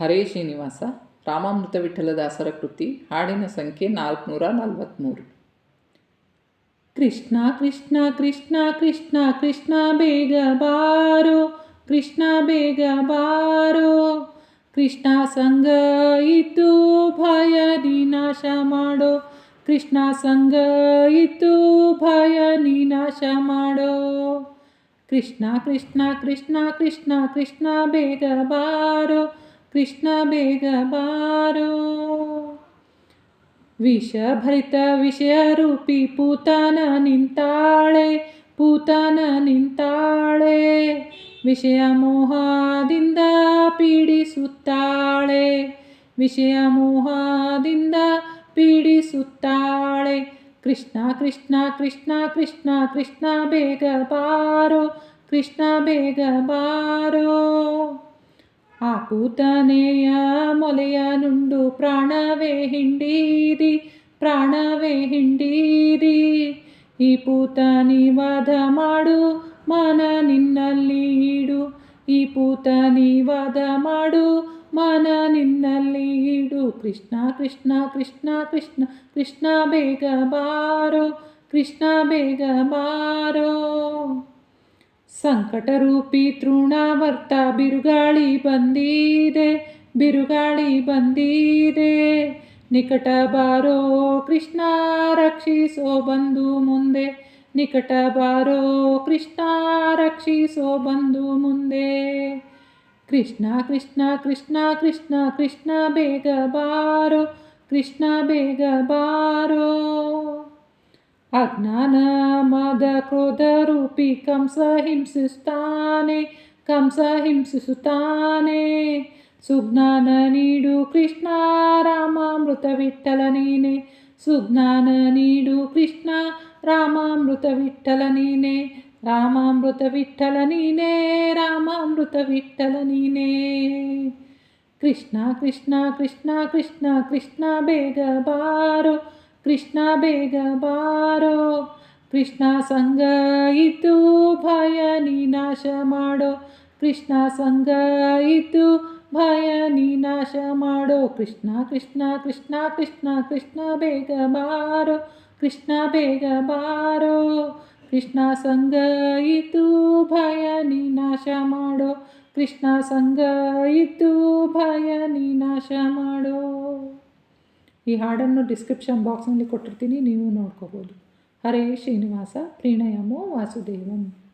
ಹರೇ ಶ್ರೀನಿವಾಸ, ರಾಮಾಮೃತ ವಿಠಲದಾಸರ ಕೃತಿ, ಹಾಡಿನ ಸಂಖ್ಯೆ ನಾಲ್ಕುನೂರ ನಲವತ್ತ್ಮೂರು ಕೃಷ್ಣ ಕೃಷ್ಣ ಕೃಷ್ಣ ಕೃಷ್ಣ ಕೃಷ್ಣ, ಬೇಗ ಬಾರೋ, ಕೃಷ್ಣ, ಬೇಗ ಬಾರೋ. ಕೃಷ್ಣ ಸಂಗ ಇತ್ತು ಭಯ ನಾಶ ಮಾಡೋ. ಕೃಷ್ಣ ಸಂಗ ಇತ್ತು ಭಯ ನಿನಾಶ ಮಾಡೋ. ಕೃಷ್ಣ ಕೃಷ್ಣ ಕೃಷ್ಣ ಕೃಷ್ಣ ಕೃಷ್ಣ, ಬೇಗ ಬಾರೋ. ಕೃಷ್ಣ ಬೇಗ ಬಾರೋ. ವಿಷಭರಿತ ವಿಷಯ ರೂಪಿ ಪೂತನ ನಿಂತಾಳೆ ಪೂತನ ನಿಂತಾಳೆ. ವಿಷಯ ಮೋಹದಿಂದ ಪೀಡಿಸುತ್ತಾಳೆ, ವಿಷಯ ಮೋಹದಿಂದ ಪೀಡಿಸುತ್ತಾಳೆ. ಕೃಷ್ಣ ಕೃಷ್ಣ ಕೃಷ್ಣ ಕೃಷ್ಣ ಕೃಷ್ಣ ಬೇಗ ಬಾರೋ, ಕೃಷ್ಣ ಬೇಗ ಬಾರೋ. ಆ ಕೂತನೆಯ ಮೊಲೆಯ ನುಂಡು ಪ್ರಾಣವೇ ಹಿಂಡೀರಿ ಪ್ರಾಣವೇ ಹಿಂಡೀರಿ. ಈ ಪೂತನಿ ವಧ ಮಾಡು, ಮನ ನಿನ್ನಲ್ಲಿ ಇಡು ಈ ಪೂತನಿ ವಧ ಮಾಡು, ಮನ ನಿನ್ನಲ್ಲಿ ಇಡು ಕೃಷ್ಣ ಕೃಷ್ಣ ಕೃಷ್ಣ ಕೃಷ್ಣ ಕೃಷ್ಣ ಬೇಗ ಬಾರೋ, ಕೃಷ್ಣ ಬೇಗ ಬಾರೋ. ಸಂಕಟರೂಪಿ ತೃಣಾವರ್ತ ಬಿರುಗಾಳಿ ಬಂದಿದೆ ಬಿರುಗಾಳಿ ಬಂದಿದೆ. ನಿಕಟ ಬಾರೋ ಕೃಷ್ಣ, ರಕ್ಷಿಸೋ ಬಂದು ಮುಂದೆ. ನಿಕಟ ಬಾರೋ ಕೃಷ್ಣ, ರಕ್ಷಿಸೋ ಬಂದು ಮುಂದೆ. ಕೃಷ್ಣ ಕೃಷ್ಣ ಕೃಷ್ಣ ಕೃಷ್ಣ ಕೃಷ್ಣ ಬೇಗ ಬಾರೋ, ಕೃಷ್ಣ ಬೇಗ ಬಾರೋ. ಅಜ್ಞಾನ ಮದ ಕ್ರೋಧ ರೂಪಿ ಕಂಸ ಹಿಂಸಿಸ್ತಾನೆ ಕಂಸ ಹಿಂಸಿಸುತ್ತಾನೆ ಸುಜ್ಞಾನ ನೀಡು ಕೃಷ್ಣ ರಾಮಾಮೃತ ವಿಠಲ ನೀನೆ ಸುಜ್ಞಾನ ನೀಡು ಕೃಷ್ಣ ರಾಮಾಮೃತ ವಿಠಲ ನೀನೆ ರಾಮಾಮೃತ ವಿಠಲ ನೀನೆ ರಾಮಾಮೃತ ವಿಠಲ ನೀನೆ ಕೃಷ್ಣ ಕೃಷ್ಣ ಕೃಷ್ಣ ಕೃಷ್ಣ ಕೃಷ್ಣ ಬೇಗ ಬಾರೋ. ಕೃಷ್ಣ ಸಂಗ ಇದ್ದು ಭಯ ನಿನಾಶ ಮಾಡೋ. ಕೃಷ್ಣ ಸಂಗ ಇದ್ದು ಭಯ ನಿನಾಶ ಮಾಡೋ. ಕೃಷ್ಣ ಕೃಷ್ಣ ಕೃಷ್ಣ ಕೃಷ್ಣ ಕೃಷ್ಣ ಬೇಗ ಬಾರೋ. ಕೃಷ್ಣ ಬೇಗ ಬಾರೋ. ಕೃಷ್ಣ ಸಂಗ ಇದ್ದು ಭಯ ನಿನಾಶ ಮಾಡೋ. ಕೃಷ್ಣ ಸಂಗ ಇದ್ದು ಭಯ ನಿನಾಶ ಮಾಡೋ. ಈ ಹಾಡನ್ನು ಡಿಸ್ಕ್ರಿಪ್ಷನ್ ಬಾಕ್ಸ್ನಲ್ಲಿ ಕೊಟ್ಟಿರ್ತೀನಿ ನೀವು ನೋಡ್ಕೋಬೋದು. ಹರೇ ಶ್ರೀನಿವಾಸ ಪ್ರೀಣಯಮೋ ವಾಸುದೇವಂ.